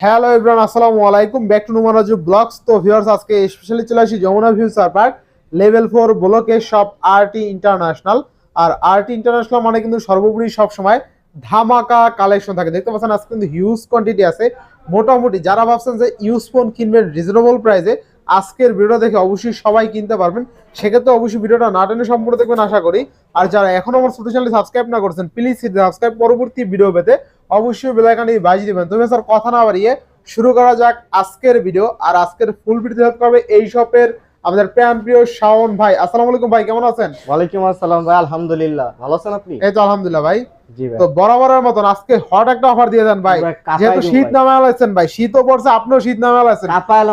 Hello Ibran আসসালামু আলাইকুম। Back to নুমারাজু blogs তো ভিউয়ার্স আজকে স্পেশালি চলে আসি Jamuna future park level four ব্লকে শপ আরটি ইন্টারন্যাশনাল আর আরটি ইন্টারন্যাশনাল মানে কিন্তু সর্বোপরি সব সময় ধামাকা কালেকশন থাকে। দেখতে পাচ্ছেন, আজকে কিন্তু হিউজ কোয়ান্টিটি আছে। মোটামুটি যারা ভাবছেন যে ইউজ ফোন কিনবেন রিজনেবল প্রাইসে আজকের ভিডিও দেখে অবশ্যই সবাই কিনতে পারবেন। সেক্ষেত্রে অবশ্যই ভিডিওটা না টেনে সম্পূর্ণ দেখবেন, আশা করি। আর যারা এখনও আমার ছোট চ্যানেল সাবস্ক্রাইব না করছেন প্লিজ সাবস্ক্রাইব পরবর্তী ভিডিও পেতে অবশ্যই বেলাইকানি বাজিয়ে দিবেন। তবে স্যার কথা না বাড়িয়ে শুরু করা যাক আজকের ভিডিও আর আজকের ফুল ভিডিও হেল্প করবে এই শপের আমাদের প্যান প্রিয় শাওন ভাই। আসসালামু আলাইকুম ভাই কেমন আছেন? ওয়ালাইকুম আসসালাম ভাই আলহামদুলিল্লাহ। ভালো আছেন আপনি? এই তো আলহামদুলিল্লাহ ভাই। জি ভাই। তো বরাবরের মতন আজকে হট একটা অফার দিয়ে দেন ভাই। যেহেতু শীত। নামে আলাইছেন ভাই শীতও পড়ছে আপনিও শীত নামে আলাইছেন।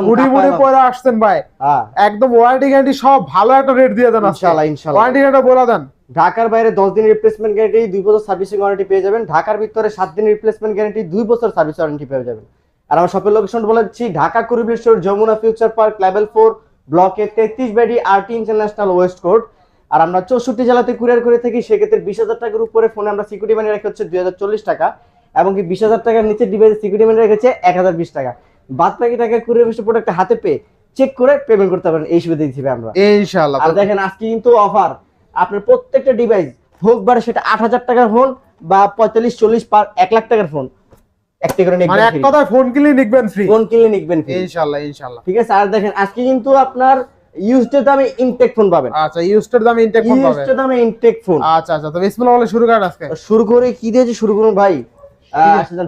মুড়ি মুড়ি পরে আসছেন ভাই। হ্যাঁ। একদম ওয়ারেন্টি গ্যারান্টি সব ভালো একটা রেট দিয়ে দেন ইনশাআল্লাহ ইনশাআল্লাহ ওয়ারেন্টি গ্যারান্টি বলে দেন। ঢাকার বাইরে দশ দিন রিপ্লেসমেন্ট গ্যারান্টি 2 বছর সার্ভিসিং ওয়ারেন্টি পেয়ে যাবেন। ঢাকার ভিতরে 7 দিনের রিপ্লেসমেন্ট গ্যারান্টি 2 বছর সার্ভিস ওয়ারেন্টি পেয়ে যাবেন। আর আমার শপের লোকেশন বলে দিচ্ছি Dhaka কুড়িবিল store Jamuna future park level 4 ব্লকে 33 বাড়ি আরটি ইন্টারন্যাশনাল ওয়েস্ট কোর্ট আর আমরা চৌষট্টি জেলাতে কুরিয়ার করে থাকি সেক্ষেত্রে বিশ হাজার টাকার উপরে ফোনে আমরা সিকিউরিটি মানি রাখি হচ্ছে দুই হাজার চল্লিশ টাকা। এবং কি বিশ হাজার টাকার নিচে ডিভাইসে সিকিউরিটি মানি রেখেছে এক হাজার বিশ টাকা। বাদ বাকি টাকা কুরিয়ার বেশি প্রোডাক্ট হাতে পেয়ে চেক করে পেমেন্ট করতে পারেন। এই সুবিধা দিচ্ছি আমরা। ইনশাআল্লাহ। আর দেখেন আজকে কিন্তু অফার আপনার প্রত্যেকটা ডিভাইস হোক বারে সেটা আট হাজার টাকার ফোন বা পঁয়তাল্লিশ চল্লিশ পার এক লাখ টাকার ফোন একটা করে মানে এক ফোন কিনলে নিকবেন ফ্রি ফোন কিনলে নিকবেন free। ইনশাআল্লাহ ইনশাআল্লাহ। ঠিক আছে আর দেখেন আজকে কিন্তু আপনার দামে ইনটেক ফোন পাবেন। আচ্ছা দাম ইনটেক ফোন দামে ইনটেক ফোন আচ্ছা আচ্ছা তো বিসমিল্লাহ বলে শুরু করেন আজকে। শুরু করে কি দিয়েছে শুরু করুন ভাই?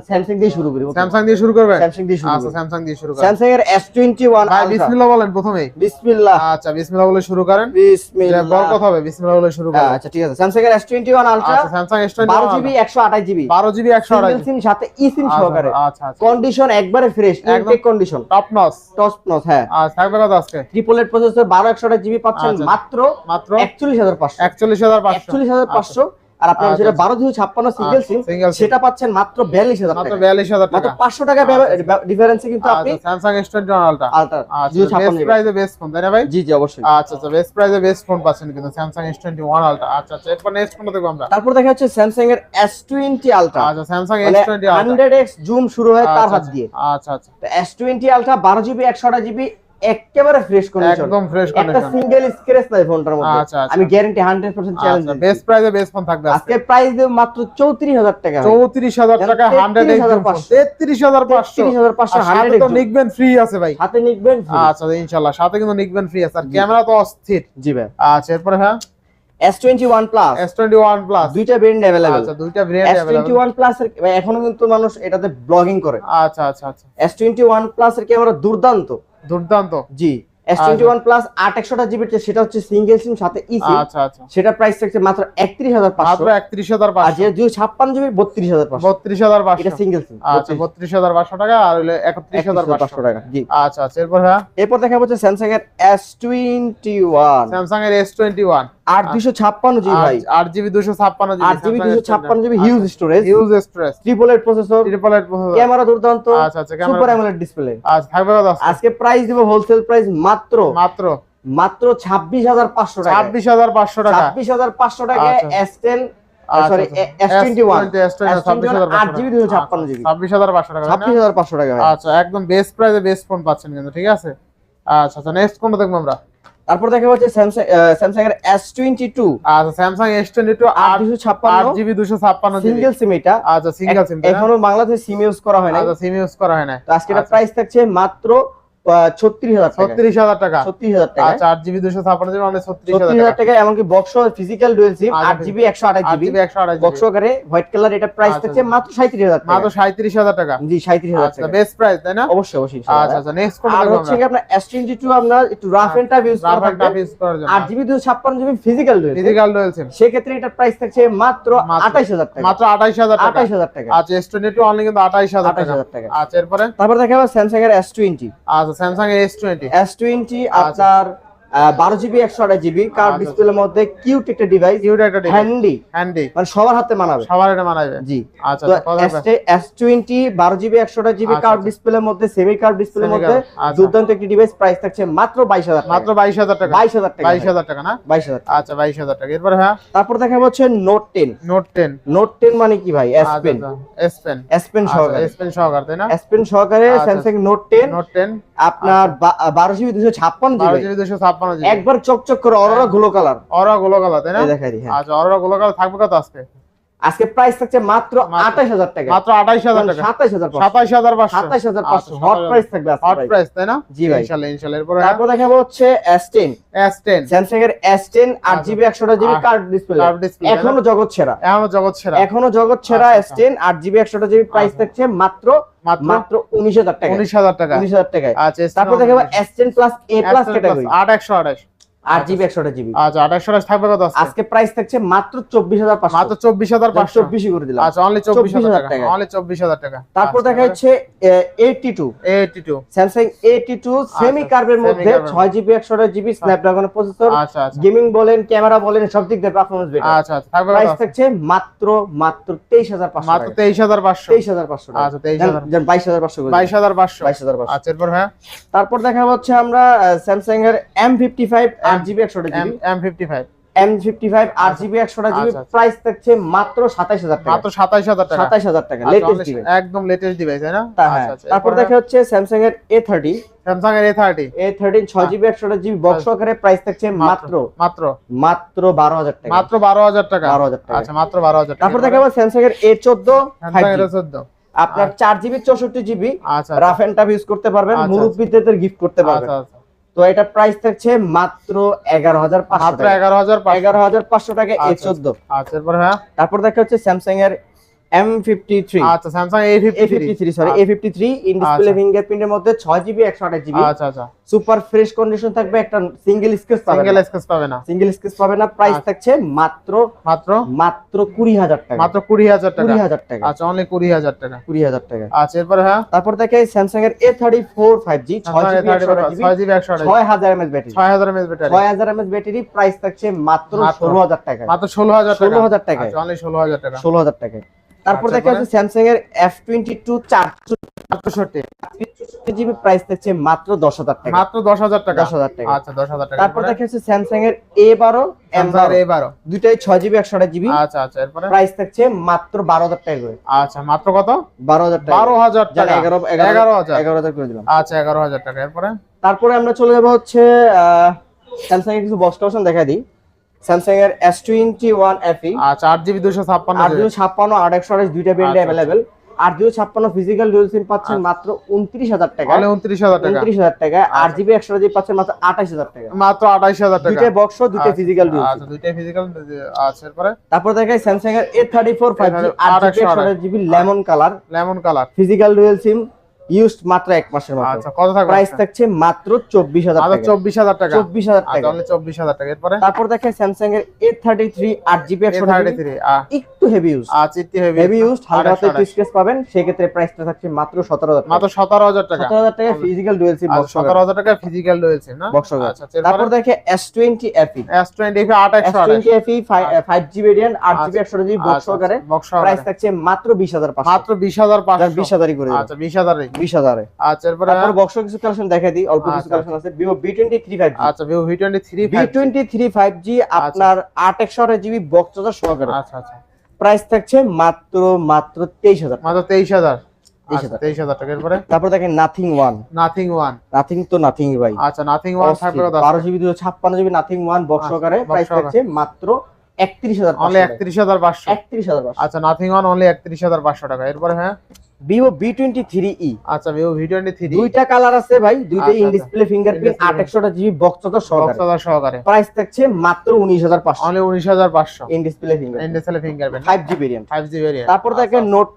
স্যামসাং দিয়ে শুরু করি স্যামসাং দিয়ে শুরু করবেন স্যামসাং দিয়ে শুরু আচ্ছা স্যামসাং দিয়ে শুরু করেন। স্যামসাং এর এস টোয়েন্টি ওয়ান ভাই বিসমিল্লাহ বলেন প্রথমেই বিসমিল্লাহ। আচ্ছা বিসমিল্লাহ বলে শুরু করেন। বিসমিল্লাহ। বল হবে বিসমিল্লাহ বলে শুরু করেন। আচ্ছা ঠিক আছে। স্যামসাং এর এস টোয়েন্টি ওয়ান আলট্রা আচ্ছা স্যামসাং S21 বারো জিবি একশো আঠাশ জিবি। 12 জিবি 128 সিম সাথে ই সিম সহকারে। আচ্ছা আচ্ছা। কন্ডিশন একবারে ফ্রেশ। ইনটেক কন্ডিশন টপ নস টস নস হ্যাঁ। আচ্ছা থাকবে কত আজকে? ট্রিপল প্রসেসর বারো একশো আঠাশ জিবি পাচ্ছেন আচ্ছা। মাত্র মাত্র একচল্লিশ হাজার পাঁচশো। 41500 একচল্লিশ হাজার পাঁচশো। আর আপনার আচ্ছা, যেটা আচ্ছা। বারো দুশো ছাপ্পান্ন সিঙ্গেল আচ্ছা, সিম সেটা পাচ্ছেন মাত্র বিয়াল্লিশ হাজার মাত্র 42000 মাত্র টাকা। পাঁচশো টাকা ডিফারেন্সে কিন্তু আপনি স্যামসাং S21 আলট্রা আলট্রা আচ্ছা দুশো ছাপ্পান্ন বেস্ট প্রাইসে বেস্ট ফোন তাই না ভাই? জি জি অবশ্যই। আচ্ছা আচ্ছা বেস্ট প্রাইসে বেস্ট ফোন পাচ্ছেন কিন্তু স্যামসাং S21 আলট্রা আচ্ছা আচ্ছা এরপর নেক্সট কোনটা দেখব আমরা। তারপর দেখা যাচ্ছে স্যামসাং এর এস টোয়েন্টি আলট্রা আচ্ছা Samsung S20 ultra hundred X zoom শুরু হয় তার হাত দিয়ে। আচ্ছা আচ্ছা। এস টোয়েন্টি আলট্রা বারো জিবি একশো আঠাশ জিবি একেবারে ফ্রেশ কন্ডিশন একদম ফ্রেশ একটা সিঙ্গেল স্ক্র্যাচ নাই ফোনটার মধ্যে। আচ্ছা, আচ্ছা। আমি গ্যারান্টি হান্ড্রেড পার্সেন্ট চ্যালেঞ্জ আচ্ছা বেস্ট প্রাইসে বেস্ট ফোন থাকবে আজকে। প্রাইস দেব মাত্র চৌত্রিশ হাজার টাকা ভাই। চৌত্রিশ হাজার টাকা হান্ড্রেড 33,500 তেত্রিশ হাজার পাঁচশো। 33,500 সাথে 100 তো নিকবেন ফ্রি আছে ভাই। হাতে নিবেন আচ্ছা ইনশাল্লাহ। সাথে কিন্তু নিকবেন ফ্রি আছে। আর ক্যামেরা তো অস্থির। জি ভাই। আচ্ছা এরপরে হ্যাঁ? S twenty one plus S twenty one plus দুইটা ব্র্যান্ড অ্যাভেলেবেল আচ্ছা দুইটা variant S twenty one plus এর ভাই, এখনও কিন্তু মানুষ এটাতে ব্লগিং করে। আচ্ছা আচ্ছা আচ্ছা। এস টোয়েন্টি ওয়ান প্লাস এর ক্যামেরা দুর্দান্ত। দুর্দান্ত। জি। প্লাস জিবি সেটা হচ্ছে সিঙ্গেল সিম সাথে আচ্ছা আচ্ছা। সেটা প্রাইস থাকছে মাত্র মাত্র আর যে এটা সিঙ্গেল সিম আচ্ছা টাকা আর টাকা জি। আচ্ছা আচ্ছা এরপর হ্যাঁ? এরপর এর এর ভাই। Huge storage huge stress triple eight processor triple eight camera দুর্দান্ত। আচ্ছা আচ্ছা সুপার অ্যামোলেড ডিসপ্লে আচ্ছা থাকবে আজকে? আজকে প্রাইস দিব হোলসেল প্রাইস মাত্র? মাত্র। মাত্র ছাব্বিশ হাজার পাঁচশো টাকা ছাব্বিশ হাজার পাঁচশো টাকা। ছাব্বিশ হাজার পাঁচশো টাকা আচ্ছা। আচ্ছা, আচ্ছা। ছাব্বিশ হাজার পাঁচশো টাকা। তাই না? ছাব্বিশ হাজার পাঁচশো টাকা ভাই। একদম বেস্ট প্রাইসে বেস্ট ফোন পাচ্ছেন কিন্তু ঠিক আছে? নেক্সট কোনটা দেখব আমরা? তারপর দেখা যাচ্ছে স্যামসাং স্যামসাং এর এস টোয়েন্টি টু আচ্ছা স্যামসাং এস টোয়েন্টি টু আট দুশো ছাপ্পান্ন। জিবি দুশো ছাপ্পান্ন সিঙ্গেল সিম এটা। আচ্ছা সিঙ্গেল সিম এখনও বাংলাদেশে সিম ইউজ করা হয় না সিম ইউজ করা হয় না আজকে। প্রাইস থাকছে মাত্র ছত্রিশ হাজার ছত্রিশ হাজার টাকা ছত্রিশ হাজার টাকা আচ্ছা জিবি দুশো ছাপ্পান্ন জিবি মানে ছত্রিশ হাজার টাকা টাকা এমনকি বক্স ফিজিক্যাল ডুয়েল সিম আচ্ছা, আট জিবি একশো আঠাশ জিবি জিবি একশো আঠাশ বক্স আকারে হোয়াইট কালার এটা প্রাইস আচ্ছা, থাকছে মাত্র সাঁত্রিশ হাজার মাত্র সাঁত্রিশ হাজার টাকা জি সাঁত্রিশ হাজার আচ্ছা টাকা বেস্ট প্রাইস তাই না অবশ্যই অবশ্যই আচ্ছা আচ্ছা নেক্সট কোনটা আর হচ্ছে আপনার এস টোয়েন্টি টু আপনার একটু rough and tough use rough and tough use করার জন্য আট জিবি দুশো ছাপ্পান্ন GB physical dual physical dual SIM সেক্ষেত্রে এটার প্রাইস থাকছে মাত্র মাত্র- আঠাইশ হাজার টাকা মাত্র আঠাইশ হাজার আঠাইশ হাজার টাকা আচ্ছা এস টোয়েন্টি টু অনলি কিন্তু আঠাইশ হাজার আঠাইশ হাজার টাকা আচ্ছা এরপরে তারপর দেখা যাবে স্যামসাং এর এস টোয়েন্টি আচ্ছা Samsung S twenty S twenty আচ্ছা। আপনার বারো জিবি একশো আঠাশ জিবি কার আচ্ছা। ডিসপ্লের মধ্যে কিউট একটা ডিভাইস কিউট একটা হ্যান্ডি হ্যান্ডি মানে সবার হাতে মানাবে। সবার এটা মানাবে। জি। আচ্ছা আচ্ছা? এস টোয়েন্টি বারো জিবি একশো আঠাশ জিবি আচ্ছা, কার আচ্ছা। ডিসপ্লের মধ্যে সেমি কার ডিসপ্লের মধ্যে আচ্ছা। দুর্দান্ত একটি ডিভাইস প্রাইস থাকছে মাত্র বাইশ হাজার মাত্র বাইশ হাজার টাকা। বাইশ হাজার টাকা। বাইশ হাজার টাকা না? বাইশ হাজার। আচ্ছা বাইশ হাজার টাকা। এরপরে হ্যাঁ তারপর দেখা হচ্ছে note ten note ten note ten মানে কি ভাই? S pen S pen S pen সহকারে। এস পেন সহকার তাই না? এস পেন সহকারে আচ্ছা। Samsung note ten note ten আপনার বারোশো বারো জিবি দুশো ছাপ্পান্ন বারো জিবি জিবি দুশো ছাপ্পান্ন একবার চকচক করে অরোরা গুলো কালার অরা গোলো কালার তাই না? দেখাই হ্যাঁ। আচ্ছা অরোরা গোলো কালার থাকবে কত আজকে? আজকে প্রাইস থাকছে মাত্র আঠাশ হাজার টাকা। মাত্র আঠাইশ হাজার টাকা। সাতাশ হাজার সাতাইশ হাজার সাতাশ হাজার পাঁচশো। আচ্ছা, হট প্রাইস থাকবে হট প্রাইস তাই না? জি ভাই। ইনশাল্লাহ ইনশাল্লাহ। এরপরে তারপর দেখাবো হচ্ছে S ten S ten Samsung এর এস টেন আট আচ্ছা। জিবি একশোটা জিবি কার্ড ডিসপ্লে এখনও জগৎ সেরা। এখনও জগৎ সেরা। এখনও জগৎ সেরা আচ্ছা, এস টেন আট জিবি একশোটা জিবি প্রাইস আচ্ছা। থাকছে মাত্র মাত্র উনিশ হাজার টাকা উনিশ হাজার টাকা উনিশ হাজার টাকায়। আচ্ছা S10 তারপর দেখাবো S ten plus A plus category আট একশো আঠাশ। আট জিবি একশোটা জিবি আচ্ছা আঠাশশো থাকবে কত আজকে আজকে প্রাইস থাকছে মাত্র চব্বিশ হাজার মাত্র চব্বিশ হাজার পাঁচশো চব্বিশই করে দিলাম আচ্ছা অনলি চব্বিশ হাজার টাকা টাকা। অনলি চব্বিশ হাজার টাকা তারপর আচ্ছা, দেখা যাচ্ছে eighty two eighty two Samsung eighty two semi আচ্ছা, কার্ভের মধ্যে ছয় জিবি একশোটা জিবি স্ন্যাপড্রাগনের প্রসেসর আচ্ছা আচ্ছা গেমিং বলেন ক্যামেরা বলেন সব দিক দিয়ে পারফরমেন্স বেটার আচ্ছা আচ্ছা প্রাইস থাকছে মাত্র মাত্র তেইশ হাজার পাঁচশো মাত্র তেইশ হাজার পাঁচশো তেইশ হাজার পাঁচশো আচ্ছা, 23,000 বাইশ হাজার পাঁচশো বাইশ হাজার পাঁচশো বাইশ হাজার পাঁচশো আচ্ছা এরপর হ্যাঁ তারপর দেখা হচ্ছে আমরা স্যামসাং এর এম ফিফটি ফাইভ আট জিবি একশোটা GB? M fifty five M fifty five আট জিবি একশোটা জিবি আচ্ছা, আচ্ছা। প্রাইস থাকছে মাত্র সাতাইশ হাজার টাকা। মাত্র সাতাইশ হাজার টাকা। সাতাইশ হাজার টাকা আচ্ছা, লেটেস্ট একদম লেটেস্ট ডিভাইস তাই না? হ্যাঁ আচ্ছা, আচ্ছা, তারপর দেখা হচ্ছে স্যামসাং এর এ থার্টি স্যামসাং এর এ থার্টি এ থার্টিন ছয় জিবি একশোটা জিবি বক্স আকারে প্রাইস থাকছে মাত্র মাত্র। মাত্র। বারো হাজার টাকা। মাত্র বারো হাজার টাকা? 12,000 টাকা। আচ্ছা মাত্র বারো হাজার টাকা। তারপর দেখা যাবে স্যামসাং এর এ চোদ্দ চোদ্দ। আপনার চার জিবি চৌষট্টি জিবি আচ্ছা রাফ এন্ড টাফ ইউজ করতে পারবেন আচ্ছা, মুরব্বীদের গিফট করতে পারবেন। আচ্ছা আচ্ছা। তো এটা প্রাইস থাকছে মাত্র এগারো হাজার পাঁচশো টাকা। এগারো হাজার এগারো হাজার পাঁচশো টাকা এ আচ্ছা, চোদ্দ। আচ্ছা হ্যাঁ? তারপর দেখা হচ্ছে স্যামসাং এর এম ফিফটি থ্রি আচ্ছা fifty three sorry A fifty three in display আচ্ছা। ফিঙ্গারপ্রিন্টের মধ্যে ছয় জিবি একশো আঠাশ জিবি আচ্ছা আচ্ছা। সুপার ফ্রেশ কন্ডিশন থাকবে একটা সিঙ্গেল স্কেচ পাবেন সিঙ্গেল স্কেচ পাবে না। সিঙ্গেল স্কেচ পাবে না প্রাইস আচ্ছা। থাকছে মাত্র মাত্র? মাত্র কুড়ি হাজার টাকা। মাত্র কুড়ি হাজার টাকা। কুড়ি হাজার টাকা। আচ্ছা অনলি কুড়ি হাজার টাকা। কুড়ি হাজার টাকা। আচ্ছা এরপর হ্যাঁ? তারপর দেখে স্যামসাং এর A thirty four five G ছয় জিবি একশো আঠাশ জিবি ছয় জিবি একশো আঠাশ। ছয় হাজার এমএস ব্যাটারি ছয় হাজার এমএস ব্যাটারি ছয় হাজার এমএস ব্যাটারি প্রাইস থাকছে মাত্র মাত্র। ষোলো হাজার টাকা। মাত্র ষোলো হাজার টাকা। 16,000 টাকায়। অনলি ষোলো হাজার টাকা। ষোলো হাজার টাকা। তারপর আচ্ছা, দেখা যাচ্ছে স্যামসাং এর এফ টোয়েন্টি টু চার আটষট্টি জিবি প্রাইস থাকছে মাত্র দশ হাজার টাকা। মাত্র দশ হাজার টাকা। দশ হাজার টাকা। আচ্ছা দশ হাজার টাকা। তারপর দেখা যাচ্ছে স্যামসাং এর এ বারো এম এ বারো। দুটাই ছয় জিবি একশো আঠাশ জিবি আচ্ছা আচ্ছা এরপরে? প্রাইস থাকছে মাত্র বারো হাজার টাকা করে। আচ্ছা মাত্র কত? বারো হাজার টাকা। বারো হাজার টাকা। এগারো এগারো হাজার। এগারো হাজার করে দিলাম। আচ্ছা এগারো হাজার টাকা এরপরে? তারপরে আমরা চলে যাব হচ্ছে স্যামসাং এর কিছু বক্স টপশন দেখা দিই। স্যামসাং এর এস টোয়েন্টি ওয়ান এফি আচ্ছা আট জিবি দুশো ছাপ্পান্ন আর দুশো ছাপ্পান্ন আট একশো আঠাশ দুইটা ব্যান্ডে আচ্ছা, অ্যাভেলেবেল আর দুশো ছাপ্পান্ন ফিজিক্যাল ডুয়েল সিম পাচ্ছেন মাত্র উনত্রিশ হাজার টাকা। উনত্রিশ হাজার টাকা। উনত্রিশ হাজার টাকা। আর জিবি একশো জিবি পাচ্ছেন মাত্র আঠাশ হাজার টাকা। মাত্র আঠাইশ হাজার টাকা। দুইটা বক্স দুইটা আচ্ছা, ফিজিক্যাল ডুয়েল আচ্ছা দুইটাই ফিজিক্যাল আচ্ছা এরপরে? তারপর দেখাই স্যামসাং এর A thirty four five G আট জিবি একশো আঠাশ GB lemon colour lemon colour physical dual SIM used মাত্র এক মাসের মাত্র আচ্ছা কত থাকবে প্রাইস থাকছে মাত্র চব্বিশ হাজার মাত্র টাকা। চব্বিশ হাজার টাকা। চব্বিশ হাজার আচ্ছা টাকা। তাহলে চব্বিশ হাজার টাকা। এরপরে? তারপর দেখে স্যামসাং এর এ থার্টি থ্রি আট জিবি এ একশো থার্টি থ্রি একটু হেভি ইউজ আচ্ছা ইতি হেভি হেভি ইউজ হালকা হাতে একটু স্কেচ পাবেন সেক্ষেত্রে প্রাইসটা থাকছে মাত্র সতেরো হাজার মাত্র সতেরো হাজার টাকা। সতেরো হাজার টাকা ফিজিক্যাল ডুয়েল সিম বক্স সতেরো হাজার টাকা ফিজিক্যাল রয়েছে না? বক্স আচ্ছা তারপর দেখে S twenty FE S twenty আট এস একশো আঠাশ twenty FE five GB variant আট জিবি একশো জিবি বক্স সহকারে। প্রাইস থাকছে মাত্র বিশ হাজার পাঁচশো। মাত্র বিশ হাজার পাঁচশো। বিশ হাজারই করে আচ্ছা বিশ হাজারে বিশ হাজারে। আচ্ছা এরপরে বক্স কিছু কালেকশন দেখা দিই অল্প কিছু আচ্ছা, কালেকশন আছে। Vivo V twenty three five আচ্ছা Vivo V twenty three V twenty three five G আপনার আট একশো জিবি বক্স চার্জার সহকারে আচ্ছা আচ্ছা। প্রাইস থাকছে মাত্র মাত্র তেইশ হাজার। মাত্র তেইশ হাজার। তারপর দেখেন Nothing one Nothing one Nothing তো নাথিং ভাই। আচ্ছা নাথিং ওয়ান থাকবে কত বারো জিবি দুশো ছাপ্পান্ন জিবি নাথিং ওয়ান বক্স সহকারে। প্রাইস থাকছে মাত্র একত্রিশ হাজার অনলি একত্রিশ হাজার পাঁচশো। একত্রিশ হাজার আচ্ছা নাথিং ওয়ান অনলি একত্রিশ হাজার পাঁচশো টাকা। এরপরে হ্যাঁ? Vivo V twenty three E আচ্ছা ভিভো ভি টোয়েন্টি থ্রি দুইটা কালার আছে ভাই দুইটা আচ্ছা, ইন আচ্ছা। ডিসপ্লে ফিঙ্গারপ্রিন্ট আট একশোটা জিবি বক্স সহকারে। সহকারে। প্রাইস থাকছে মাত্র উনিশ হাজার পাঁচশো। অনলি উনিশ হাজার পাঁচশো। In display finger fingerprint five G variant five G variant তারপর Note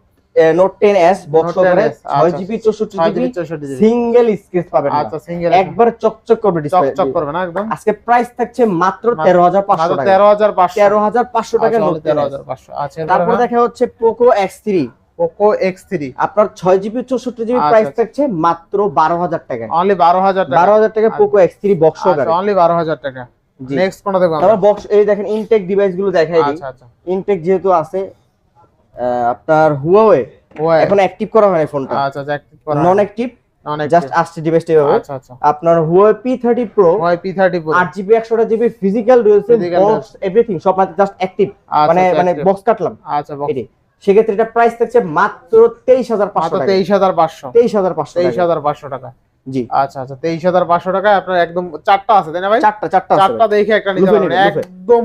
Note ten S box Note 10S, সহকারে আচ্ছা, ছয় জিবি চৌষট্টি ছয় জিবি জিবি চৌষট্টি জিবি। সিঙ্গেল স্কেচ পাবেন আচ্ছা সিঙ্গেল একবার চকচক করবে ডিসপ্লে চকচক করবে না একদম? আজকে প্রাইস থাকছে মাত্র মাত্র- তেরো হাজার পাঁচশো মাত্র টাকা। তেরো হাজার পাঁচশো। তেরো হাজার পাঁচশো টাকা নোট তেরো হাজার পাঁচশো। আচ্ছা তারপর হ্যাঁ? দেখা হচ্ছে Poco X three Poco X আপনার ছয় জিবি চৌষট্টি জিবি আচ্ছা, প্রাইস আচ্ছা। থাকছে মাত্র বারো হাজার টাকায় অনলি বারো হাজার টাকা। বারো হাজার টাকা পোকো এক্স থ্রি বক্স আচ্ছা অনলি বারো হাজার টাকা। নেক্সট কোনটা দেখব আমরা? বক্স এই দেখেন ইনটেক ডিভাইসগুলো দেখাই দিই। আচ্ছা আচ্ছা। ইনটেক যেহেতু আছে আপনার হুয়াওয়ে এখন অ্যাক্টিভ করা হয় ফোনটা আচ্ছা আচ্ছা active করা নন অ্যাক্টিভ জাস্ট আসছে ডিভাইসটা এভাবে। আচ্ছা আচ্ছা। আপনার ওয়াই পি থার্টি প্রো আট জিবি একশোটা জিবি ফিজিক্যাল রয়েছে Physical বক্স এভরিথিং সব জাস্ট অ্যাক্টিভ আচ্ছা, মানে আচ্ছা, মানে বক্স কাটলাম। আচ্ছা। এটি। সেক্ষেত্রে এটা প্রাইস থাকছে মাত্র তেইশ হাজার পাঁচশো তেইশ হাজার পাঁচশো। তেইশ হাজার পাঁচশো তেইশ। হাজার পাঁচশো টাকা। জি। আচ্ছা আচ্ছা তেইশ হাজার পাঁচশো টাকায় আপনার একদম চারটা আছে তাই না ভাই? চারটা চারটা চারটা দেখে একটা নিতে পারবেন। একদম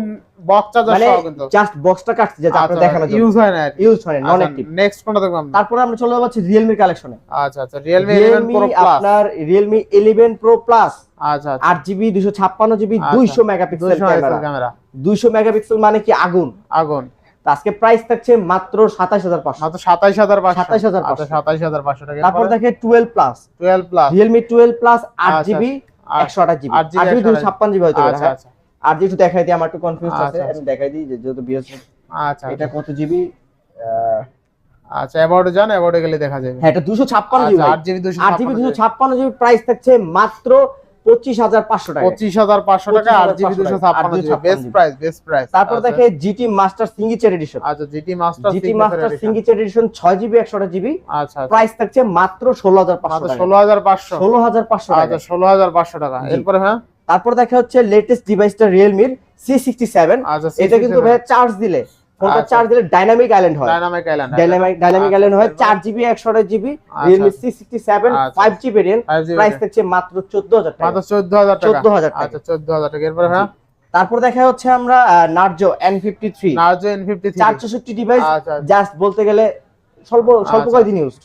বক্স চার্জার মানে সহ কিন্তু। জাস্ট বক্সটা কাটছে যেটা আপনার দেখানোর জন্য ইউজ হয় না ইউজ হয় নন অ্যাক্টিভ নেক্সট কোনটা দেখব আমরা। তারপরে আমরা চলে যাচ্ছি রিয়েলমি কালেকশনে আচ্ছা আচ্ছা ইলেভেন রিয়েলমি প্রো প্লাস আপনার রিয়েলমি ইলেভেন প্রো প্লাস আচ্ছা আচ্ছা। আট জিবি দুশো ছাপ্পান্ন জিবি আচ্ছা। দুইশো মেগাপিক্সেল দুইশো ক্যামেরা ক্যামেরা দুইশো মেগাপিক্সেল মানে কি আগুন? আগুন। আজকে প্রাইস থাকছে মাত্র সাতাশ হাজার পাঁচশো। মাত্র সাতাইশ হাজার পাঁচশো। 27,500 আচ্ছা সাতাইশ হাজার পাঁচশো টাকা। তারপর দেখে twelve plus twelve plus Realme twelve plus আট আচ্ছা, জিবি আচ্ছা। একশো আঠাশ জিবি আট জিবি দুশো 128 ছাপ্পান্ন জিবি হয়তো আচ্ছা হ্যাঁ। আচ্ছা। আর যেহেতু দেখাই দিই আমার একটু কনফিউজ আছে আচ্ছা, আমি দেখাই দিই যে যেহেতু বিএস আচ্ছা এটা কত জিবি আচ্ছা অ্যাবাউটে যান অ্যাবাউটে গেলে দেখা যাবে। হ্যাঁ এটা দুশো ছাপ্পান্ন জিবি আট জিবি দুশো আট জিবি দুশো ছাপ্পান্ন জিবি প্রাইস থাকছে মাত্র পঁচিশ হাজার পাঁচশো টাকা। পঁচিশ হাজার পাঁচশো টাকা আট জিবি দুশো ছাপ্পান্ন আর GB. 256 best price best price তারপর দেখে জিটি মাস্টার সিঙ্গিচার এডিশন আচ্ছা GT Master GT Master signature edition ছয় জিবি একশোটা জিবি। আচ্ছা আচ্ছা। প্রাইস থাকছে মাত্র ষোলো হাজার পাঁচশো ষোলো হাজার পাঁচশো। ষোলো হাজার পাঁচশো টাকা। আচ্ছা ষোলো হাজার পাঁচশো টাকা। এরপরে হ্যাঁ তারপর দেখা হচ্ছে লেটেস্ট ডিভাইসটা রিয়েলমির সি সিক্সটি সেভেন আচ্ছা এটা কিন্তু ভাই চার্জ দিলে। ফোনটা আচ্ছা। চার্জ দিলে ডাইনামিক আইল্যান্ড হয়। ডাইনামিক আইল্যান্ড ডাইনামিক ডাইনামিক আচ্ছা, আইল্যান্ড হয়। এরপর? চার জিবি একশো আঠাশ জিবি আচ্ছা, রিয়েলমি আচ্ছা। সি সিক্সটি সেভেন আচ্ছা। ফাইভ জি ভেরিয়েন্ট প্রাইস থাকছে মাত্র চোদ্দ হাজার টাকা। মাত্র চোদ্দ হাজার টাকা। 14,000 টাকা। আচ্ছা চোদ্দ হাজার টাকা। এরপরে হ্যাঁ? তারপর দেখা হচ্ছে আমরা Narzo N fifty three Narzo N fifty three চার চৌষট্টি ডিভাইস আচ্ছা জাস্ট বলতে গেলে স্বল্প স্বল্প আচ্ছা। কয়েকদিন ইউজ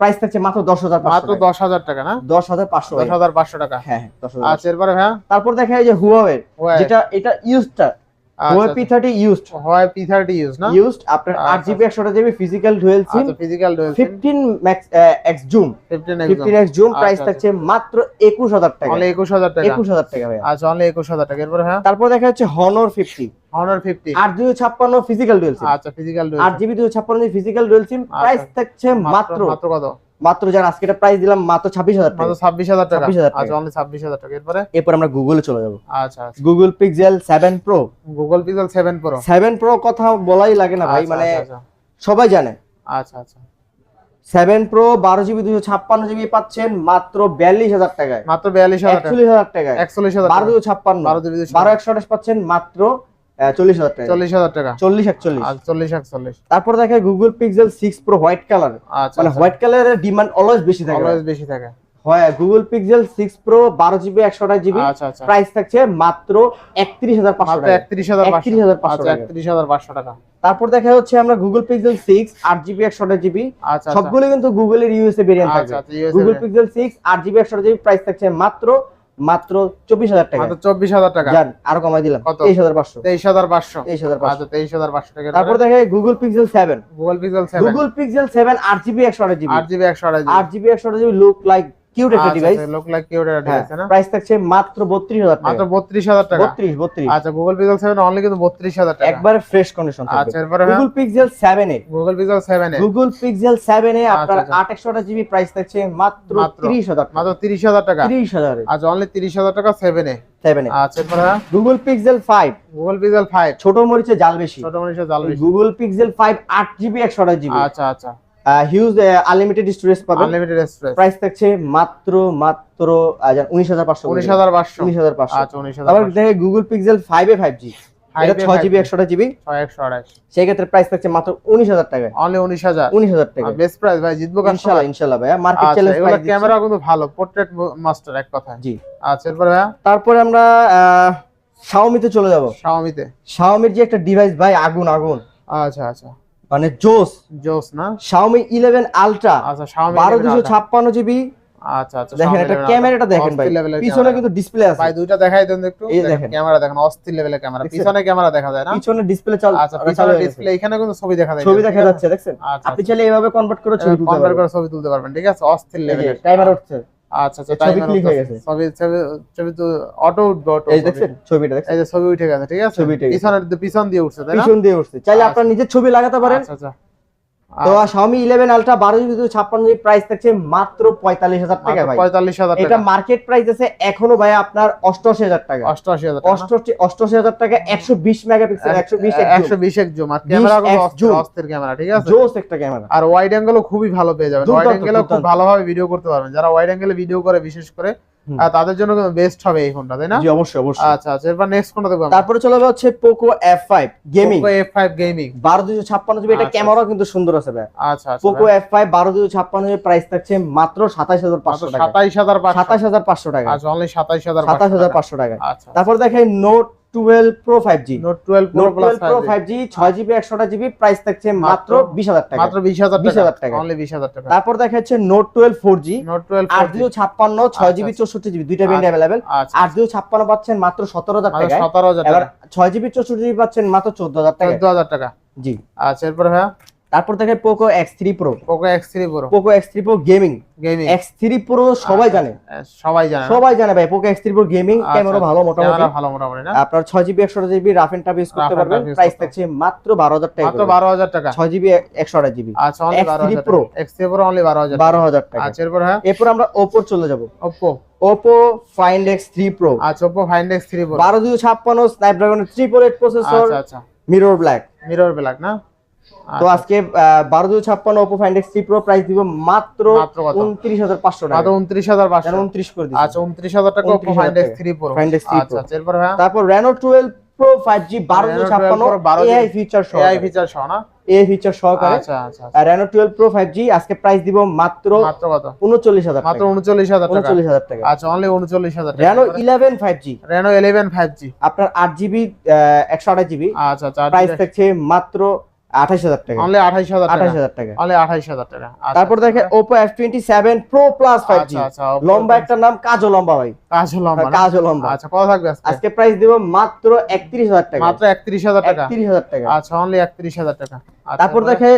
প্রাইস থাকছে মাত্র দশ হাজার মাত্র দশ হাজার টাকা না? দশ হাজার পাঁচশো দশ হাজার পাঁচশো টাকা। হ্যাঁ হ্যাঁ দশ হাজার আচ্ছা এরপরে হ্যাঁ? তারপর দেখা যায় যে হুয়াওয়ে Huawei। যেটা এটা ইউজটা হুয়াওয়ে পি থার্টি ইউজড হয় পি থার্টি ইউজ না? ইউজড আপনার আট আচ্ছা। জিবি একশোটা জিবি ফিজিক্যাল ডুয়েল সিম আচ্ছা physical dual fifteen max X zoom fifteen fifteen X zoom আচ্ছা, প্রাইস আচ্ছা। থাকছে মাত্র একুশ হাজার টাকা। অনলি একুশ হাজার টাকা। একুশ হাজার টাকা ভাইয়া। আচ্ছা অনলি একুশ হাজার টাকা। এরপরে হ্যাঁ? তারপর দেখা যাচ্ছে অনার ফিফটি আট দুই ছাপ্পান্ন ফিজিক্যাল ডুয়েল সিম আচ্ছা ফিজিক্যাল আট জিবি দুই ছাপ্পান্ন ফিজিক্যাল ডুয়েল সিম প্রাইস থাকছে মাত্র মাত্র কত? মাত্র যার আজকে এটা প্রাইস দিলাম মাত্র ছাব্বিশ হাজার টাকা। মাত্র ছাব্বিশ হাজার টাকা? 26,000 টাকা। আচ্ছা অনলি ছাব্বিশ হাজার টাকা। এরপরে? এরপর আমরা গুগলে চলে যাব। আচ্ছা আচ্ছা। Google Pixel seven Pro Google Pixel seven Pro seven Pro কথা বলাই লাগে না ভাই মানে সবাই জানে। আচ্ছা আচ্ছা। সেভেন প্রো বারো জিবি দুশো ছাপ্পান্ন জিবি পাচ্ছেন মাত্র বিয়াল্লিশ হাজার টাকায়। মাত্র বিয়াল্লিশ হাজার টাকা। একচল্লিশ হাজার টাকায়। একচল্লিশ হাজার বারো টাকা। দুশো ছাপ্পান্ন। বারো জিবি বারো একশো আঠাশ পাচ্ছেন মাত্র চল্লিশ হাজার টাকা। চল্লিশ হাজার টাকা। চল্লিশ একচল্লিশ। চল্লিশ একচল্লিশ। তারপর দেখে Google Pixel six Pro white colour আচ্ছা মানে হোয়াইট কালারের ডিমান্ড অলওয়েজ বেশি থাকে। অলওয়েজ বেশি থাকে। হয় গুগল পিক্সেল সিক্স প্রো বারো জিবি একশো আঠাশ জিবি আচ্ছা আচ্ছা। প্রাইস থাকছে মাত্র একত্রিশ হাজার পাঁচশো টাকা। একত্রিশ হাজার পাঁচশো। 31,500 আচ্ছা টাকা। একত্রিশ হাজার পাঁচশো টাকা। তারপর দেখা হচ্ছে আমরা গুগল পিক্সেল সিক্স আট জিবি একশো আঠাশ জিবি সবগুলো কিন্তু গুগলের USA variant USA Google Pixel six আট জিবি একশো জিবি প্রাইস থাকছে মাত্র মাত্র চব্বিশ হাজার টাকা। চব্বিশ হাজার টাকা। যান আরও কমাই দিলাম? তেইশ হাজার পাঁচশো। তেইশ হাজার পাঁচশো। তেইশ হাজার পাঁচশো। তেইশ হাজার পাঁচশো টাকা। তারপর দেখে Google Pixel seven Google Pixel seven Google Pixel seven আট জিবি একশো আট জিবি আট জিবি একশো আট জিবি একশো আট জিবি লুক লাইক কিউট একটা ডিভাইস লোক লাইক কিউট একটা ডিভাইস না? প্রাইস থাকছে মাত্র বত্রিশ হাজার মাত্র টাকা বত্রিশ হাজার টাকা? বত্রিশ বত্রিশ। আচ্ছা গুগল পিক্সেল সেভেন অনলি কিন্তু বত্রিশ হাজার টাকা। একবারে ফ্রেশ কন্ডিশন আচ্ছা এরপরে হ্যাঁ? Google Pixel seven A. Google Pixel A. Google Pixel seven A আপনার আচ্ছা, আচ্ছা। আট একশো জিবি প্রাইস থাকছে মাত্র মাত্র। ত্রিশ হাজার মাত্র তিরিশ হাজার টাকা? ত্রিশ হাজার। আচ্ছা অনলি তিরিশ হাজার টাকা সেভেন এ। সেভেন এ। আচ্ছা এরপরে হ্যাঁ? Google Pixel five Google Pixel five ছোট মরিচে জাল বেশি। ছোট মানুষের জাল বেশি। গুগল পিক্সেল ফাইভ আট জিবি একশো আঠাশ জিবি আচ্ছা আচ্ছা। হিউজ আনলিমিটেড স্টোরেজ পাবেন। আনলিমিটেড এক্সপ্রেস প্রাইস থাকছে মাত্র মাত্র উনিশ হাজার পাঁচশো উনিশ হাজার পাঁচশো। উনিশ হাজার পাঁচশো। আচ্ছা উনিশ হাজার দেখে Google Pixel five A five G এটা 5A ছয় জিবি 5G একশোটা জিবি ছয় একশো আড়াইশ। সেই ক্ষেত্রে প্রাইস থাকছে মাত্র উনিশ হাজার টাকায়। অনলি উনিশ হাজার। উনিশ হাজার টাকা বেস্ট প্রাইস ভাই জিতবো মার্কেট আচ্ছা চ্যালেঞ্জ এগুলো ক্যামেরা কিন্তু ভালো পোর্ট্রেট মাস্টার এক কথায়। জি। আচ্ছা এরপরে তারপরে আমরা শাওমিতে চলে যাব। শাওমিতে শাওমির যে একটা ডিভাইস ভাই আগুন আগুন। আচ্ছা আচ্ছা। মানে জোস জোস না? শাওমি ইলেভেন আলট্রা আচ্ছা দুশো ছাপ্পান্ন জিবি আচ্ছা আচ্ছা দেখেন এটা ক্যামেরাটা দেখেন ভাই। পিছনে কিন্তু ডিসপ্লে আছে। ভাই দুইটা দেখাই দেন একটু। দেখেন। ক্যামেরা দেখেন অস্থির লেভেলের ক্যামেরা পিছনে ক্যামেরা দেখা যায় না? পিছনে ডিসপ্লে চাল আচ্ছা পিছনে ডিসপ্লে এখানে কিন্তু ছবি দেখা যায়। ছবি দেখা যাচ্ছে দেখছেন? আচ্ছা আপনি চাইলে এইভাবে কনভার্ট করে ছবি তুলতে কনভার্ট পারবেন। করে ছবি তুলতে পারবেন ঠিক আছে? অস্থির লেভেলের টাইমার উঠছে আচ্ছা আচ্ছা ছবি হয়ে গেছে। ছবি ছবি ছবি তো অটো উঠবে অটো এই দেখছেন? ছবিটা দেখছেন? এই যে ছবি উঠে গেছে ঠিক আছে? পিছন দিয়ে উঠছে তাই না? পিছন দিয়ে উঠছে। চাইলে আচ্ছা। আপনার নিজের ছবি লাগাতে পারেন। আচ্ছা আচ্ছা। তো Xiaomi 11 Ultra 12 GB 256 GB price থাকছে মাত্র 45000 টাকা ভাই। পঁয়তাল্লিশ হাজার এটা টাকা। মার্কেট প্রাইস আছে এখনও ভাই আপনার 88000 টাকা। অষ্টআশি হাজার টাকা। না? 88 88000 টাকা 120 মেগাপিক্সেল 120 একশো বিশ এক জুম আর ক্যামেরা 20x zoom। অস্থির ক্যামেরা ঠিক আছে? জোস একটা ক্যামেরা আর ওয়াইড অ্যাঙ্গেলও খুবই ভালো পেয়ে যাবেন। ওয়াইড অ্যাঙ্গেলও খুব। ভালোভাবে ভিডিও করতে পারবেন। যারা ওয়াইড অ্যাঙ্গেলে ভিডিও করে বিশেষ করে তাদের জন্য বেস্ট হবে এই ফোনটা তাই না? জি অবশ্যই অবশ্যই। আচ্ছা আচ্ছা এরপর নেক্সট ফোনটা দেখো তারপরে চলে যাবে হচ্ছে Poco F5 gaming Poco F5 gaming 12256 GB এটা ক্যামেরা ক্যামেরাও কিন্তু সুন্দর আছে ভাই। আচ্ছা আচ্ছা পোকো F5 12256 জিবি প্রাইস থাকছে মাত্র 27500 টাকা সাতাইশ হাজার পাঁচশো। 27500 টাকা আচ্ছা অনলি 27500 টাকা 27500 টাকা আচ্ছা তারপর দেখেন Note 12 pro 5G note twelve pro note plus 12 pro 5G 6GB 128GB price থাকছে মাত্র মাত্র 20000 টাকা মাত্র বিশ হাজার 20,000 টাকা। অনলি বিশ হাজার টাকা তারপর দেখা যাচ্ছে note 12 4G note twelve 856 6GB 64GB দুইটা ভেরিয়েন্ট अवेलेबल আচ্ছা 856 পাচ্ছেন মাত্র 17000 মাত্র টাকায় সতেরো হাজার এবার টাকা 6GB 64GB পাচ্ছেন মাত্র 14000 টাকায় চোদ্দ হাজার টাকা জি আচ্ছা এরপর হ্যাঁ তারপর দেখে Poco X three Pro Poco X three Pro Poco X3 Pro gaming gaming X3 Pro সবাই জানে। সবাই জানে সবাই জানে ভাই Poco X three Pro gaming camera ভালো মোটামুটি। ভালো মোটামুটি না? আপনার 6GB 128GB rough and tough use করতে পারবেন। প্রাইস থাকছে মাত্র 12000 টাকা মাত্র বারো হাজার টাকা? 6GB 128GB আচ্ছা অনলি X3 বারো হাজার Pro। X three Pro only বারো হাজার 12000 টাকা। আচ্ছা এরপর হ্যাঁ? এরপর আমরা Oppo চলে যাব। Oppo Oppo Oppo Find X3 Pro আচ্ছা Oppo Find X three Pro 12256 Snapdragon 348 processor আচ্ছা আচ্ছা। মিরর ব্ল্যাক মিরর ব্ল্যাক না? তো আচ্ছা, আজকে বারো দুই ছাপ্পান্ন Oppo Find X three Pro price দিব মাত্র উনত্রিশ হাজার পাঁচশো টাকা। উনত্রিশ হাজার পাঁচশো। উনত্রিশ করে দিচ্ছি আচ্ছা উনত্রিশ হাজার টাকা 29,000 Find X three Pro Find X3 Pro। আচ্ছা আচ্ছা এরপর হ্যাঁ? তারপর Reno twelve Pro five G বারো দুই ছাপ্পান্ন 12 এআই ফিচার সহ এআই ফিচার সহ না? ফিচার সহকারে। আচ্ছা আচ্ছা। Reno twelve Pro five G আজকে প্রাইস দিব মাত্র মাত্র কত? উনচল্লিশ হাজার মাত্র টাকা। উনচল্লিশ হাজার টাকা। উনচল্লিশ হাজার টাকা। আচ্ছা অনলি উনচল্লিশ হাজার টাকা। Reno eleven five G Reno eleven five G আপনার আট জিবি একশো আঠাশ জিবি আচ্ছা আচ্ছা প্রাইস থাকছে মাত্র আঠাশ হাজার টাকা। অনলি আঠাশ হাজার আঠাশ হাজার টাকা। অনলি আঠাশ হাজার টাকা। আচ্ছা, তারপর দেখে Oppo F twenty seven Pro plus five G আচ্ছা আচ্ছা লম্বা একটা নাম কাজও লম্বা ভাই। কাজ হলো আমার কাজও লম্বা। আচ্ছা কত থাকবে আজকে? প্রাইস দিব মাত্র একত্রিশ হাজার টাকা। মাত্র একত্রিশ হাজার টাকা। একত্রিশ হাজার টাকা। আচ্ছা অনলি একত্রিশ হাজার টাকা। আচ্ছা, তারপর দেখে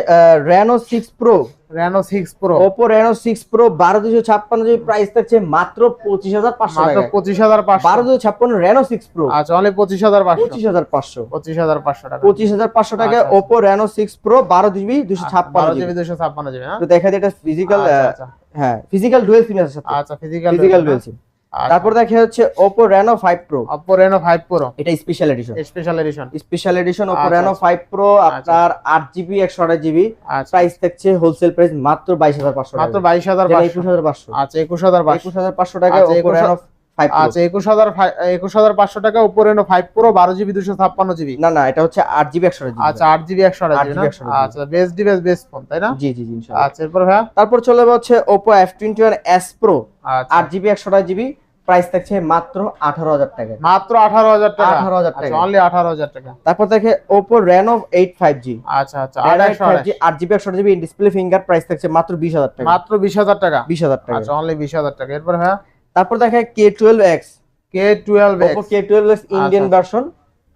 Reno six Pro Reno six Pro Oppo Reno six Pro বারো দুশো ছাপ্পান্ন জিবি প্রাইস থাকছে মাত্র পঁচিশ হাজার পাঁচশো পঁচিশ হাজার পাঁচশো। বারো দুশো ছাপ্পান্ন রেনো সিক্স প্রো আচ্ছা অনলি পঁচিশ হাজার পাঁচশো। পঁচিশ হাজার পাঁচশো। পঁচিশ হাজার পাঁচশো টাকা। পঁচিশ হাজার পাঁচশো টাকা আচ্ছা, আচ্ছা। ওপো রেনো সিক্স প্রো বারো জিবি দুশো ছাপ্পান্ন জিবি জিবি দুশো ছাপ্পান্ন জিবি তো দেখা যায় এটা ফিজিক্যাল আচ্ছা, আচ্ছা। হ্যাঁ ফিজিক্যাল ডুয়েল সিম আছে আচ্ছা ফিজিক্যাল ফিজিক্যাল ডুয়েল সিম তারপর দেখা হচ্ছে Oppo Reno 5 Pro Oppo Reno 5 Pro এটা special edition special edition special edition Oppo আচ্ছা, রেনো আচ্ছা। ফাইভ প্রো আপনার আট জিবি একশো আঠাশ জিবি আচ্ছা। প্রাইস থাকছে হোলসেল প্রাইস মাত্র বাইশ হাজার পাঁচশো মাত্র বাইশ হাজার একুশ পাঁচশো। হাজার পাঁচশো। আচ্ছা একুশ হাজার পাঁচশো। একুশ হাজার পাঁচশো টাকা আচ্ছা, ওপো 21 রেনো ফাইভ আচ্ছা একুশ হাজার একুশ হাজার পাঁচশো টাকা উপর ফাইভ প্রো বারো জিবি দুশো ছাপ্পান্ন জিবি না না এটা হচ্ছে আট জিবি একশো আচ্ছা আট জিবি একশো আঠাশ জিবি 8GB না 128 আচ্ছা বেস্ট ডিভাইস বেস্ট ফোন তাই না? জি জি জি আচ্ছা এরপর ভাইয়া? তারপর চলে যাবে হচ্ছে Oppo F twenty one S Pro আচ্ছা। আট জিবি একশো আঠাশ জিবি প্রাইস থাকছে মাত্র আঠারো হাজার টাকা। মাত্র আঠারো হাজার টাকা? 18,000 টাকা। অনলি আঠারো হাজার টাকা। তারপর দেখে Oppo Reno eight five G আচ্ছা আচ্ছা আট জিবি একশো জিবি ডিসপ্লে ফিঙ্গার প্রাইস থাকছে মাত্র বিশ হাজার টাকা। মাত্র বিশ হাজার টাকা? বিশ হাজার টাকা। আচ্ছা অনলি বিশ হাজার টাকা। এরপর হ্যাঁ তারপর দেখে K twelve X K twelve Oppo K twelve X Indian আচ্ছা। ভার্সন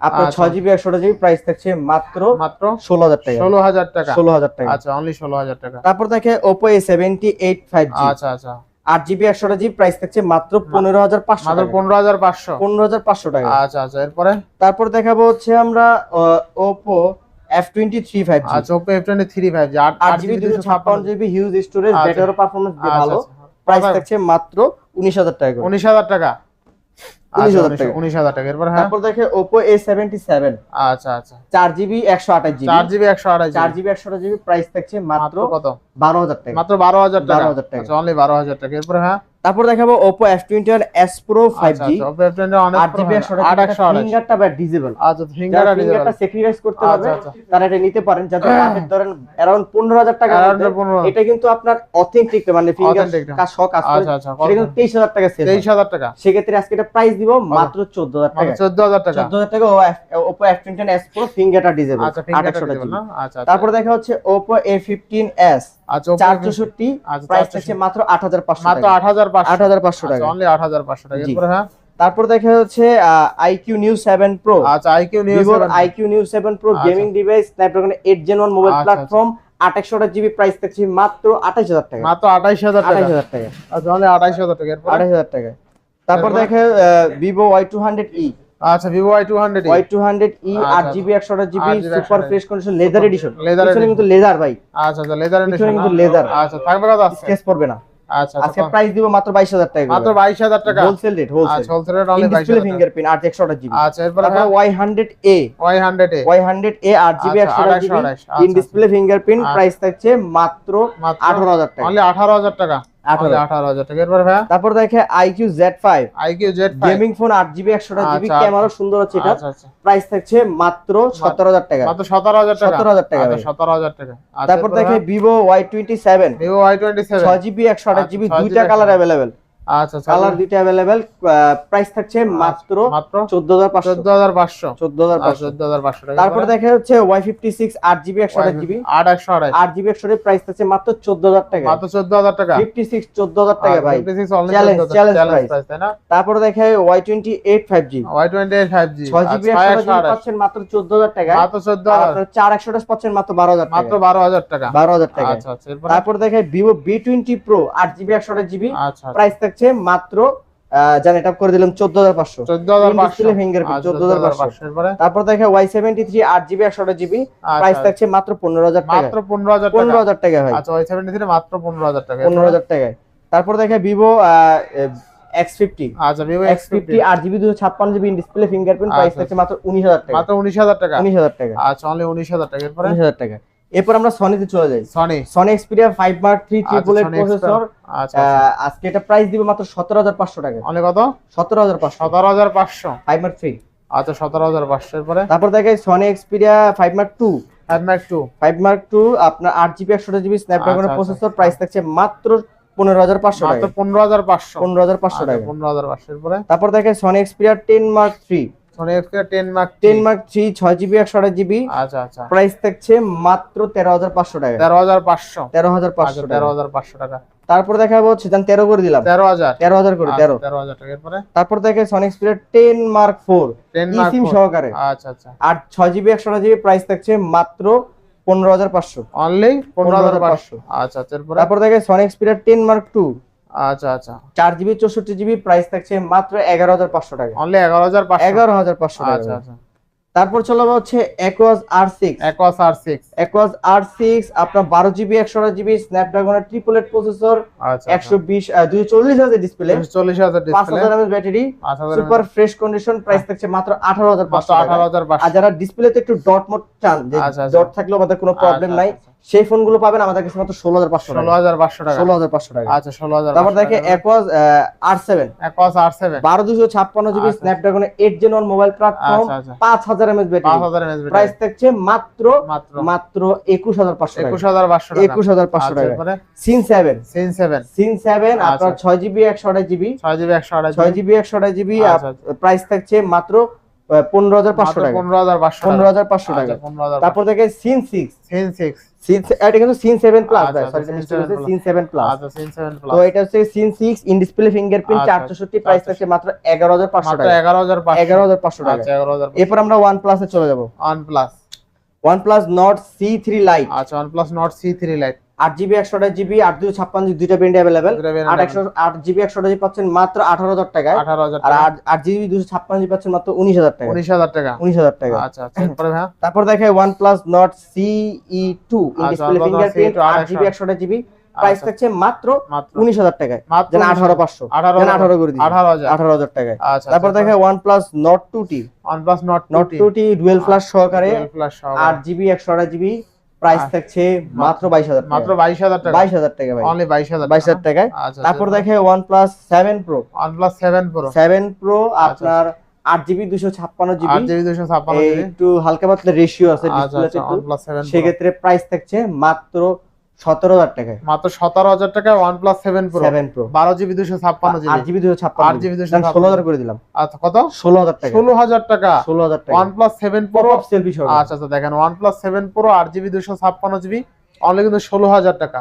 আপনার আচ্ছা। ছয় জিবি একশো জিবি প্রাইস থাকছে মাত্র মাত্র ষোলো হাজার টাকা। ষোলো হাজার টাকা। ষোলো হাজার টাকা। আচ্ছা অনলি ষোলো হাজার টাকা। তারপর দেখে Oppo A seventy eight five আচ্ছা আচ্ছা। আট জিবি একশো জিবি প্রাইস থাকছে মাত্র পনেরো হাজার পাঁচশো মাত্র পনেরো হাজার পাঁচশো। পনেরো হাজার পাঁচশো টাকা। আচ্ছা আচ্ছা এরপরে? তারপর দেখাবো হচ্ছে আমরা Oppo F twenty three five আচ্ছা Oppo F twenty three five আট জিবি দুশো ছাপ্পান্ন। জিবি হিউজ স্টোরেজ আচ্ছা। ব্যাটারি পারফরমেন্স আচ্ছা, ভালো আচ্ছা। প্রাইস কত? থাকছে মাত্র উনিশ হাজার টাকা উনিশ হাজার টাকা? উনিশ আচ্ছা, হাজার টাকা। উনিশ হাজার টাকা। এরপর হ্যাঁ? তারপর দেখে ওপো এ সেভেন্টি সেভেন আচ্ছা আচ্ছা। চার জিবি একশো আঠাশ জিবি চার জিবি একশো আঠাশ চার জিবি একশো আঠাশ জিবি প্রাইস থাকছে মাত্র কত? বারো হাজার টাকা। মাত্র বারো হাজার টাকা? 12,000 টাকা। আচ্ছা অনলি বারো হাজার টাকা। এরপর হ্যাঁ? তারপর দেখাবো Oppo S20 আর S Pro 5G Oppo S20 অনেক ফিঙ্গারটা বা ডিজেবল আচ্ছা ফিঙ্গারটা ফিঙ্গারটা করতে হবে তারা এটা নিতে পারেন ধরেন अराउंड 15000 টাকা এটা কিন্তু আপনার অথেন্টিক মানে ফিঙ্গার কাজ শক আছে এটা 23000 টাকা সেল 23000 টাকা। সেক্ষেত্রে আজকে এটা প্রাইস দিব মাত্র 14000 টাকা 14000 টাকা। 14000 টাকা Oppo S20 S Pro ফিঙ্গারটা ডিজেবল আচ্ছা ফিঙ্গারটা ডিজেবল আচ্ছা তারপর দেখা হচ্ছে Oppo A15s 464 প্রাইস থাকছে মাত্র 8500 মাত্র 8500 8500 টাকা। অনলি 8500 টাকা। এরপর হ্যাঁ? তারপর দেখা যাচ্ছে আইকিউ নিউ সেভেন প্রো আচ্ছা iQOO neo iQOO neo seven pro gaming device Snapdragon eight gen one mobile platform আঠাশশোটা GB price দেখছি মাত্র আঠাশ হাজার টাকা। মাত্র আঠাশ হাজার আঠাশ হাজার টাকা। আঠাশ হাজার টাকা। আঠাশ হাজার টাকা। তারপর দেখে Vivo Y two hundred E আচ্ছা Vivo Y two hundred Y two hundred E আচ্ছা, আট জিবি একশো আঠাশ GB 8 super fresh condition leather edition edition। কিন্তু লেদার ভাই। আচ্ছা আচ্ছা লেদার পিছনে কিন্তু leather। আচ্ছা থাকবে কত আছে স্কেচ পড়বে না। আচ্ছা আজকে আচ্ছা প্রাইস দিব মাত্র বাইশ হাজার টাকা মাত্র বাইশ হাজার টাকা? হোলসেল রেট হোলসেল আচ্ছা হোলসেল রেট অনলি বাইশ ডিসপ্লে ফিঙ্গারপ্রিন্ট আট একশো আঠাশ জিবি আচ্ছা এরপরে আট জিবি আচ্ছা, একশো আঠাশ GB in display fingerprint. Price থাকছে মাত্র মাত্র আঠারো হাজার টাকা। অনলি আঠারো হাজার টাকা? 18 আঠারো হাজার টাকা। এরপরে ভাইয়া? তারপর দেখে iQOO Z five iQOO Z gaming phone আট জিবি জিবি ক্যামেরা সুন্দর হচ্ছে এটা। আচ্ছা প্রাইস থাকছে মাত্র সতেরো হাজার টাকা। মাত্র সতেরো হাজার 17,000 টাকা আচ্ছা সতেরো হাজার টাকা। আচ্ছা, তারপর দেখে Vivo Y twenty seven Vivo Y twenty seven ছয় জিবি একশো আঠাশ জিবি 6 দুইটা কালার অ্যাভেলেবেল আচ্ছা কালার দুইটা প্রাইস থাকছে মাত্র মাত্র হাজার পাঁচশো। চোদ্দ হাজার পাঁচশো। টাকা। তারপর দেখা একশো আড়াই আট জিবি একশো প্রাইস থাকছে মাত্র চোদ্দ হাজার টাকা। মাত্র টাকা। ফিফটি সিক্স চোদ্দ হাজার টাকা ভাই। চ্যালেঞ্জ চ্যালেঞ্জ প্রাইস তাই না? তারপর দেখে পাচ্ছেন মাত্র চোদ্দ হাজার টাকা। মাত্র চোদ্দ আর হাজার আপনার চার একশো আঠাশ পাচ্ছেন মাত্র বারো হাজার মাত্র টাকা বারো হাজার টাকা। বারো হাজার টাকা। আচ্ছা আচ্ছা তারপর দেখে ভিভো বি টোয়েন্টি প্রো আট জিবি একশো আঠাশ জিবি আচ্ছা প্রাইস থাকছে মাত্র আহ, জান এটা করে দিলাম চোদ্দ হাজার পাঁচশো। চোদ্দ হাজার পাঁচশো। আচ্ছা, 14,500 তারপর দেখে ওয়াই সেভেন্টি থ্রি আট জিবি একশো আঠাশ জিবি প্রাইস আচ্ছা, থাকছে মাত্র পনেরো হাজার টাকা মাত্র পনেরো হাজার পনেরো হাজার টাকা ভাই। আচ্ছা ওয়াই সেভেন্টি থ্রি মাত্র পনেরো হাজার টাকা পনেরো হাজার টাকায়। তারপর দেখে ভিভো এক্স ফিফটি আচ্ছা ভিভো এক্স ফিফটি আট জিবি দুশো ছাপ্পান্ন জিবি ডিসপ্লে ফিঙ্গারপ্রিন্ট প্রাইস আচ্ছা, থাকছে মাত্র উনিশ হাজার টাকা মাত্র উনিশ হাজার টাকা। উনিশ হাজার টাকা। আচ্ছা অনলি উনিশ হাজার টাকা উনিশ হাজার টাকা। এরপর আমরা সনিতে চলে যাই। Sony Sony Xperia five mark three triple eight processor আজকে এটা প্রাইস দিবে মাত্র সতেরো হাজার পাঁচশো টাকা। অনেক কত? সতেরো হাজার পাঁচশো। সতেরো হাজার পাঁচশো। ফাইভ মার্ক থ্রি আচ্ছা সতেরো হাজার পাঁচশো। এরপরে? তারপর দেখে Sony Xperia five mark two mark two five mark two আপনার আট জিবি একশো জিবি স্ন্যাপড্রাগনের আচ্ছা, প্রসেসর প্রাইস থাকছে মাত্র পনেরো হাজার পাঁচশো মাত্র টাকা। পনেরো হাজার পাঁচশো। পনেরো হাজার পাঁচশো আচ্ছা, টাকা। পনেরো হাজার পাঁচশো। এরপরে? তারপর দেখে Sony Xperia ten mark three Sony Xperia mark mark GB GB আচ্ছা আচ্ছা। প্রাইস থাকছে মাত্র টাকা। আচ্ছা টাকা। তারপর দেখা হচ্ছে তেরো করে দিলাম। তেরো হাজার। তেরো হাজার করে আচ্ছা, তেরো। টাকা এরপরে? তারপর দেখে Sony Xperia ten mark four mark SIM সহকারে। আচ্ছা আচ্ছা। আর ছয় জিবি একশো জিবি প্রাইস থাকছে মাত্র পনেরো হাজার পাঁচশো। অনলি পনেরো হাজার 15,500 পাঁচশো। আচ্ছা আচ্ছা তারপর দেখে Sony Xperia ten mark two আচ্ছা আচ্ছা। চার জিবি চৌষট্টি জিবি প্রাইস থাকছে মাত্র এগারো হাজার পাঁচশো টাকা। অনলি এগারো হাজার পাঁচশো। এগারো হাজার পাঁচশো আচ্ছা আচ্ছা। তারপর চলে হচ্ছে Aquos R six Aquos R six Aquos R six আপনার বারো জিবি একশো জিবি স্ন্যাপড্রাগনের ট্রিপল এইট প্রসেসর একশো বিশ দুশো চল্লিশ হাজার ডিসপ্লে চল্লিশ হাজার পাঁচ হাজার MS battery. Super fresh condition price থাকছে মাত্র আঠারো হাজার পাঁচশো আঠারো হাজার আর যারা ডিসপ্লেতে একটু ডট মোড চান। ডট থাকলেও আমাদের কোনো প্রবলেম নাই। সেই ফোনগুলো পাবেন আমাদের কাছে মাত্র ষোলো হাজার পাঁচশো ষোলো টাকা হাজার পাঁচশো টাকা। ষোলো হাজার পাঁচশো টাকা। আচ্ছা ষোলো হাজার তারপর দেখে Aquos R seven Aquos R seven বারো দুশো ছাপ্পান্ন জিবি আচ্ছা। স্ন্যাপড্রাগনের eight gen one mobile platform আচ্ছা আচ্ছা। পাঁচ হাজার এমএস পাঁচ ব্যাটারি হাজার এমএস প্রাইস থাকছে মাত্র মাত্র। মাত্র একুশ হাজার পাঁচশো টাকা। একুশ হাজার পাঁচশো টাকা। একুশ হাজার পাঁচশো আচ্ছা, টাকা। Sense seven sense seven sense seven আচ্ছা। আপনার ছয় জিবি একশো আঠাশ জিবি ছয় জিবি একশো আঠাশ ছয় জিবি একশো আঠাশ জিবি আচ্ছা, প্রাইস থাকছে মাত্র পনেরো হাজার পাঁচশো টাকা। পনেরো হাজার পাঁচশো পনেরো হাজার পাঁচশো টাকা। আচ্ছা, তারপর দেখে sense six. Sense six. Sense এটা কিন্তু সিন সেভেন প্লাস আচ্ছা, আচ্ছা, Sin 7 plus। Sense seven plus আচ্ছা সিন সেভেন তো এটা হচ্ছে sense six in display fingerprint আচ্ছা, চারশোষট্টি প্রাইস আচ্ছা। থাকছে মাত্র এগারো হাজার পাঁচশো টাকা। এগারো হাজার এগারো হাজার পাঁচশো টাকা। আচ্ছা এরপর আমরা ওয়ান প্লাসে চলে যাব। OnePlus OnePlus Nord CE three lite আচ্ছা OnePlus Nord CE three lite আট জিবি একশো আঠাশ জিবি আট দুশো ছাপ্পান্ন দুইটা ব্যান্ড অ্যাভেলেবেল আট একশো আট জিবি একশো জিবি পাচ্ছেন মাত্র আঠারো হাজার টাকায়। আর আট জিবি দুশো ছাপ্পান্ন জিবি পাচ্ছেন মাত্র উনিশ হাজার টাকা উনিশ হাজার টাকা। উনিশ হাজার টাকা। আচ্ছা আচ্ছা তারপর দেখে OnePlus Nord CE two display fingerprint আট জিবি একশো জিবি প্রাইস আচ্ছা। থাকছে মাত্র উনিশ হাজার টাকায়। আঠারো পাঁচশো। আঠারো করে আঠারো হাজার। টাকায়। আচ্ছা তারপর দেখে OnePlus Nord two T OnePlus Nord Nord two T dual flash সহকারে আট জিবি একশো আঠাশ জিবি প্রাইস আচ্ছা। থাকছে মাত্র বাইশ হাজার মাত্র বাইশ হাজার টাকা? বাইশ হাজার টাকা ভাই। অনলি বাইশ হাজার বাইশ হাজার টাকায়। আচ্ছা তারপর দেখে OnePlus seven pro OnePlus seven pro seven pro আপনার আট জিবি দুশো ছাপ্পান্ন জিবি দুশো ছাপ্পান্ন একটু হালকা পাতলা রেশিও আছে আচ্ছা আচ্ছা সেক্ষেত্রে প্রাইস থাকছে মাত্র সতেরো হাজার টাকায়। মাত্র সতেরো হাজার টাকায় OnePlus seven pro seven pro বারো জিবি দুশো ছাপ্পান্ন আট জিবি জিবি দুশো ছাপ্পান্ন আট জিবি। দুশো ষোলো হাজার করে দিলাম। আচ্ছা কত? ষোলো হাজার টাকা। ষোলো হাজার টাকা। ষোলো হাজার টাকা। OnePlus seven pro selfie আচ্ছা আচ্ছা দেখেন ওয়ান প্লাস সেভেন প্রো আট জিবি দুশো ছাপ্পান্ন জিবি। অনলি কিন্তু ষোলো হাজার টাকা।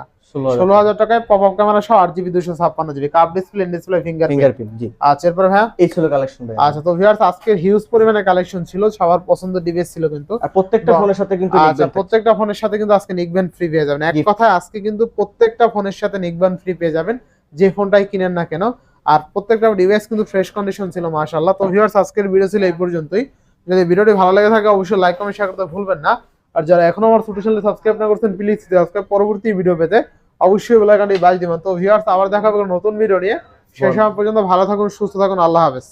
ষোলো হাজার টাকায় পপ আপ ক্যামেরা সহ আট জিবি দুশো ছাপ্পান্ন GB cup display display finger fingerprint জি। আচ্ছা এরপরে হ্যাঁ এই ছিল কালেকশন আচ্ছা তো ভিউয়ার্স আজকের হিউজ পরিমাণে কালেকশন ছিল সবার পছন্দ ডিভাইস ছিল কিন্তু। আর প্রত্যেকটা ফোনের সাথে কিন্তু আচ্ছা প্রত্যেকটা ফোনের সাথে কিন্তু আজকে নিকবেন ফ্রি পেয়ে যাবেন। এক কথায় আজকে কিন্তু প্রত্যেকটা ফোনের সাথে নিকবেন ফ্রি পেয়ে যাবেন যে ফোনটাই কিনেন না কেন। আর প্রত্যেকটা ডিভাইস কিন্তু ফ্রেশ কন্ডিশন ছিল মাশাআল্লাহ। তো ভিউয়ার্স আজকের ভিডিও ছিল এই পর্যন্তই। যদি ভিডিওটি ভালো লেগে থাকে অবশ্যই লাইক কমেন্ট শেয়ার করতে ভুলবেন না। আর যারা এখনও আমার ছোট চ্যানেল সাবস্ক্রাইব না করছেন প্লিজ সাবস্ক্রাইব পরবর্তী ভিডিও পেতে। অবশ্যই বেলাকান্ডি বাজ দিবেন। তো ভিউয়ার্স আবার দেখা হবে নতুন ভিডিও নিয়ে। সেই সময় পর্যন্ত ভালো থাকুন সুস্থ থাকুন আল্লাহ হাফেজ।